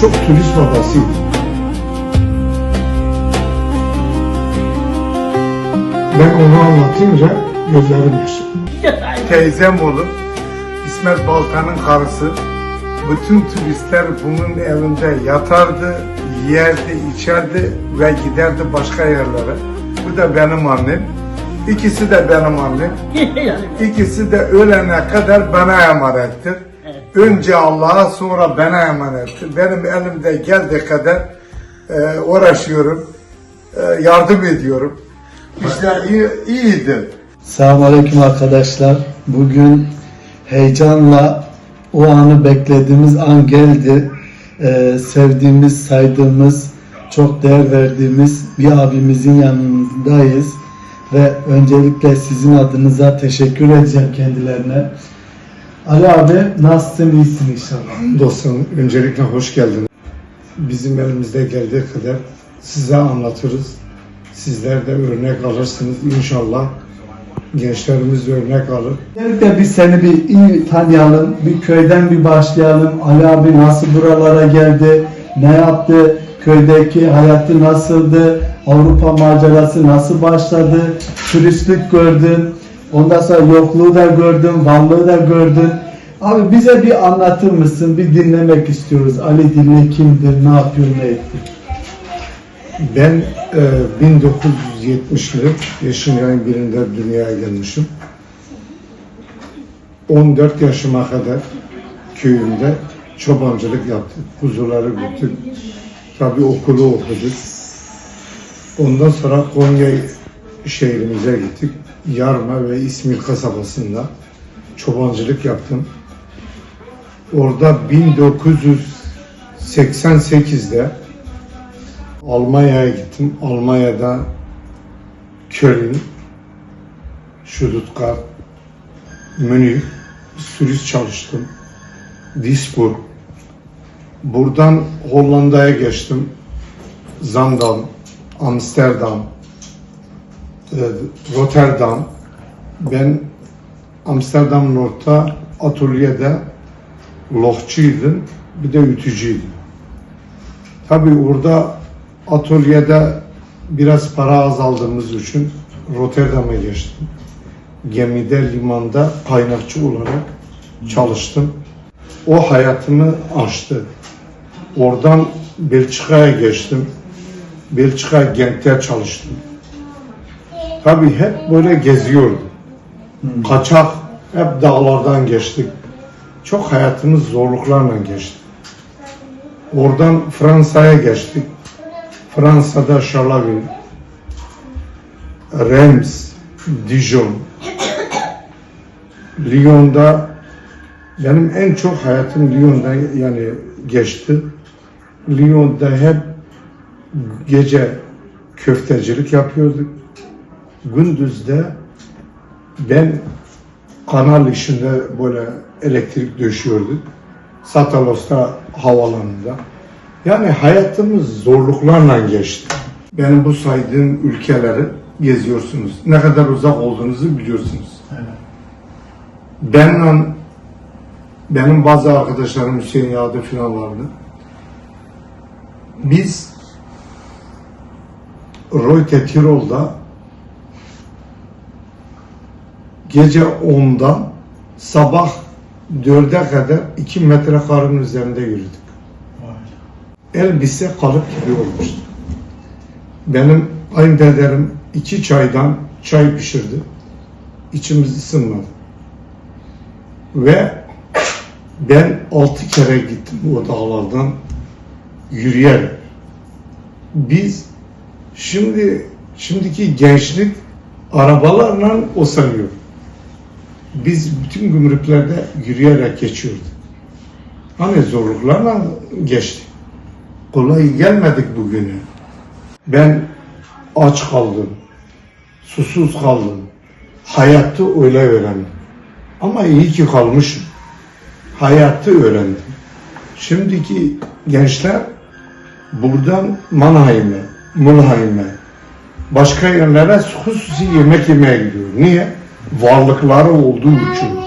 çok turist babasıydı. Ben onu anlatınca gözlerim yaşardı. Teyzem olur, İsmet Baltan'ın karısı. Bütün turistler bunun evinde yatardı, yerdi, içerdi ve giderdi başka yerlere. Bu da benim annem. İkisi de benim annem. İkisi de ölene kadar bana emanettir. Önce Allah'a sonra bana emanettir. Benim elimde geldiği kadar e, uğraşıyorum, e, yardım ediyorum. İşte iyi, iyidir. Selamünaleyküm arkadaşlar. Bugün heyecanla o anı beklediğimiz an geldi. Ee, sevdiğimiz, saydığımız, çok değer verdiğimiz bir abimizin yanındayız. Ve öncelikle sizin adınıza teşekkür edeceğim kendilerine. Ali abi nasılsın, iyisin inşallah. Dostum öncelikle hoş geldin. Bizim elimizde geldiği kadar size anlatırız. Sizler de örnek alırsınız inşallah. Gençlerimiz örnek alır. Öncelikle biz seni bir iyi tanıyalım. Bir köyden bir başlayalım. Ali abi nasıl buralara geldi? Ne yaptı? Köydeki hayatı nasıldı? Avrupa macerası nasıl başladı? Turistlik gördün. Ondan sonra yokluğu da gördün, varlığı da gördün. Abi bize bir anlatır mısın? Bir dinlemek istiyoruz. Ali Dinle kimdir? Ne yapıyor? Ne etti? Ben e, 1970'li yaşın ayın birinde dünyaya gelmişim. 14 yaşıma kadar köyümde çobancılık yaptık. Kuzuları güttük. Tabii okulu okuduk. Ondan sonra Konya şehrimize gittik. Yarma ve İsmil kasabasında çobancılık yaptım. Orada 1988'de Almanya'ya gittim. Almanya'da Köln, Stuttgart, Münih, turist çalıştım. Duisburg. Buradan Hollanda'ya geçtim. Zandam, Amsterdam, Rotterdam. Ben Amsterdam Nord'da atölyede lohçuydum, bir de ütücüydüm. Tabii orada atölyede biraz para azaldığımız için Rotterdam'a geçtim. Gemide, limanda kaynakçı olarak çalıştım. O hayatımı açtı. Oradan Belçika'ya geçtim. Belçika Gent'te çalıştım. Tabii hep böyle geziyordum. Kaçak, hep dağlardan geçtik. Çok hayatımız zorluklarla geçti. Oradan Fransa'ya geçtik. Fransa'da Charleville, Reims, Dijon, Lyon'da benim en çok hayatım Lyon'da yani geçti. Lyon'da hep gece köftecilik yapıyorduk. Gündüzde ben kanal işinde böyle elektrik döşüyorduk. Satalos'ta havalanında. Yani hayatımız zorluklarla geçti. Benim bu saydığım ülkeleri geziyorsunuz. Ne kadar uzak olduğunuzu biliyorsunuz. Benle benim bazı arkadaşlarım Hüseyin Yağdı falan vardı. Biz Reuter Tirol'da gece 10'dan sabah 4'e kadar 2 metre karın üzerinde yürüdük. Elbise kalıp gibi olmuştu. Benim kayınpederim iki çaydan çay pişirdi. İçimiz ısınmadı. Ve ben altı kere gittim o dağlardan yürüyerek. Biz şimdi şimdiki gençlik arabalarla o sanıyor. Biz bütün gümrüklerde yürüyerek geçiyorduk. Hani zorluklarla geçtik. Kolay gelmedik bugüne. Ben aç kaldım. Susuz kaldım. Hayatı öyle öğrendim. Ama iyi ki kalmışım. Hayatı öğrendim. Şimdiki gençler buradan Mannheim'e, Mülheim'e, başka yerlere hususi yemek yemeye gidiyor. Niye? Varlıkları olduğu için.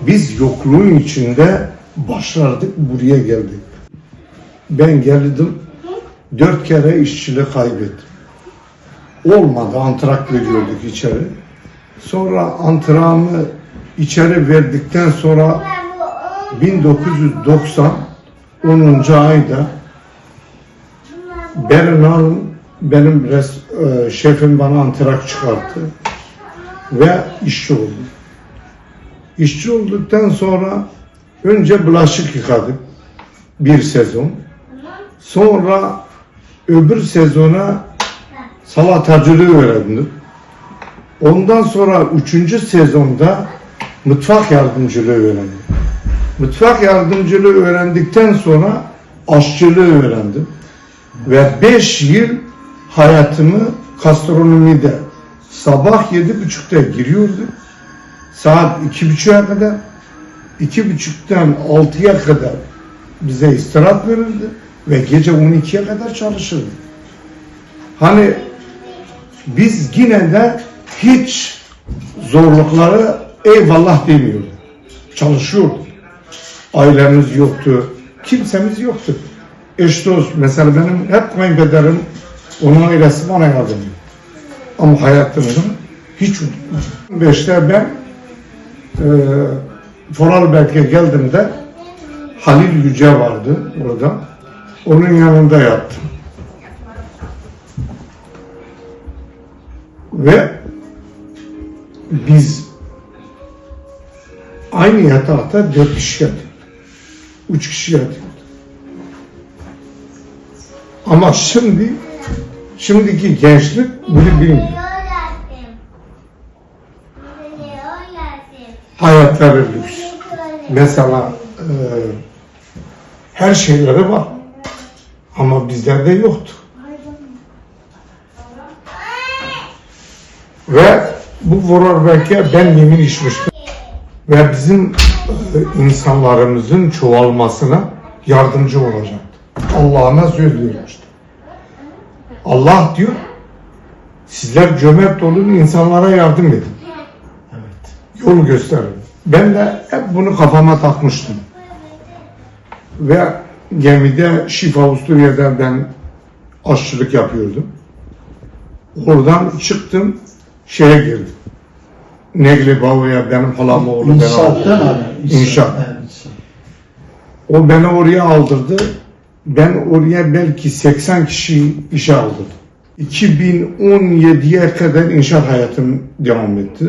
Biz yokluğun içinde başardık, buraya geldik. ben geldim dört kere işçilik kaybettim. Olmadı antrak veriyorduk içeri. Sonra antramı içeri verdikten sonra 1990 10. ayda Berin Hanım benim res, e, şefim bana antrak çıkarttı ve işçi oldum. İşçi olduktan sonra önce bulaşık yıkadık bir sezon. Sonra öbür sezona salatacılığı öğrendim. Ondan sonra üçüncü sezonda mutfak yardımcılığı öğrendim. Mutfak yardımcılığı öğrendikten sonra aşçılığı öğrendim. Ve beş yıl hayatımı gastronomide sabah yedi buçukta giriyordum. Saat iki buçuğa kadar, iki buçuktan altıya kadar bize istirahat verildi ve gece 12'ye kadar çalışırdık. Hani biz yine de hiç zorlukları eyvallah demiyorduk. Çalışıyorduk. Ailemiz yoktu. Kimsemiz yoktu. Eş dost, mesela benim hep kayınpederim, onun ailesi bana yardım ediyor. Ama hayatımda hiç unutmam. Beşte ben e, Foralberg'e geldiğimde Halil Yüce vardı orada. Onun yanında yattım. Ve biz aynı yatakta dört kişi yatıyorduk. Üç kişi yatıyorduk. Ama şimdi şimdiki gençlik bunu bilmiyor. Hayatları lüks. Mesela e, her şeyleri var. Ama bizlerde yoktu. Ve bu Vorarlberg'e ben yemin içmiştim. Ve bizim e, insanlarımızın çoğalmasına yardımcı olacaktı. Allah'ına söylüyorum işte. Allah diyor, sizler cömert olun, insanlara yardım edin. Evet. Yol gösterin. Ben de hep bunu kafama takmıştım. Ve gemide Şifa Avusturya'da ben aşçılık yapıyordum. Oradan çıktım, şeye girdim. Negli Bava'ya benim halam oğlu İnşaattan abi. İnşaat. Evet, inşaat. O beni oraya aldırdı. Ben oraya belki 80 kişi işe aldırdım. 2017'ye kadar inşaat hayatım devam etti.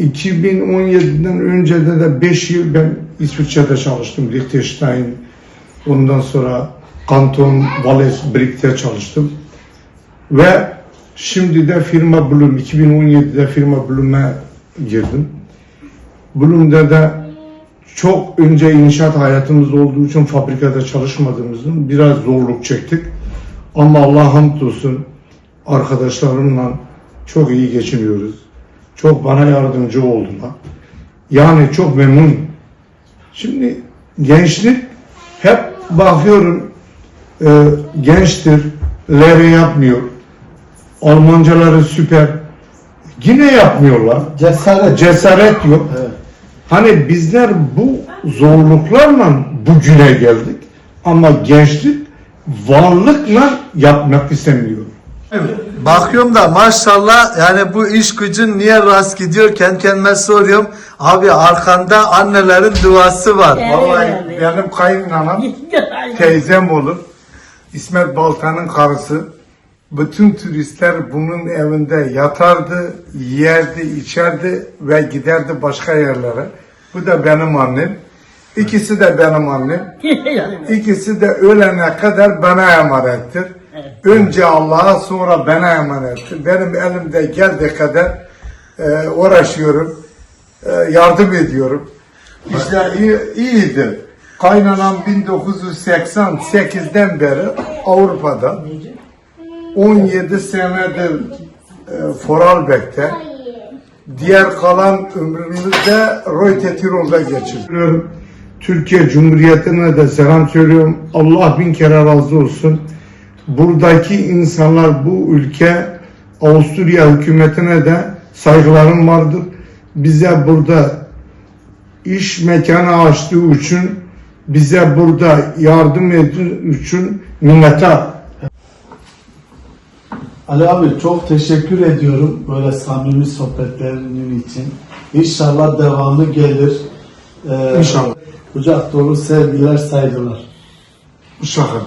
2017'den önce de, de 5 yıl ben İsviçre'de çalıştım. Liechtenstein, ondan sonra Kanton, Valles, Brick'te çalıştım. Ve şimdi de firma Bloom, 2017'de firma Bloom'a girdim. Bloom'da da çok önce inşaat hayatımız olduğu için fabrikada çalışmadığımızın biraz zorluk çektik. Ama Allah hamdolsun arkadaşlarımla çok iyi geçiniyoruz. Çok bana yardımcı oldular. Yani çok memnun. Şimdi gençlik hep bakıyorum e, gençtir, leri yapmıyor. Almancaları süper. Yine yapmıyorlar. Cesaret. Cesaret yok. Evet. Hani bizler bu zorluklarla bugüne geldik ama gençlik varlıkla yapmak istemiyor. Bakıyorum da maşallah yani bu iş gücün niye rast gidiyor kendi kendime soruyorum. Abi arkanda annelerin duası var. Vallahi benim kayınanam teyzem olur. İsmet Baltan'ın karısı. Bütün turistler bunun evinde yatardı, yerdi, içerdi ve giderdi başka yerlere. Bu da benim annem. İkisi de benim annem. İkisi de ölene kadar bana emanettir. Önce Allah'a sonra bana emanettir. Benim elimde geldiği kadar e, uğraşıyorum. E, yardım ediyorum. İşte iyi, iyidir. Kaynanam 1988'den beri Avrupa'da 17 senedir e, Vorarlberg'te diğer kalan ömrümüzde Reuter Tirol'da geçiriyorum. Türkiye Cumhuriyeti'ne de selam söylüyorum. Allah bin kere razı olsun. Buradaki insanlar bu ülke Avusturya hükümetine de saygılarım vardır. Bize burada iş mekanı açtığı için bize burada yardım edin için minnettar. Ali abi çok teşekkür ediyorum böyle samimi sohbetlerinin için. İnşallah devamı gelir. Ee, İnşallah. Kucak dolu sevgiler, saygılar. Uşaklar.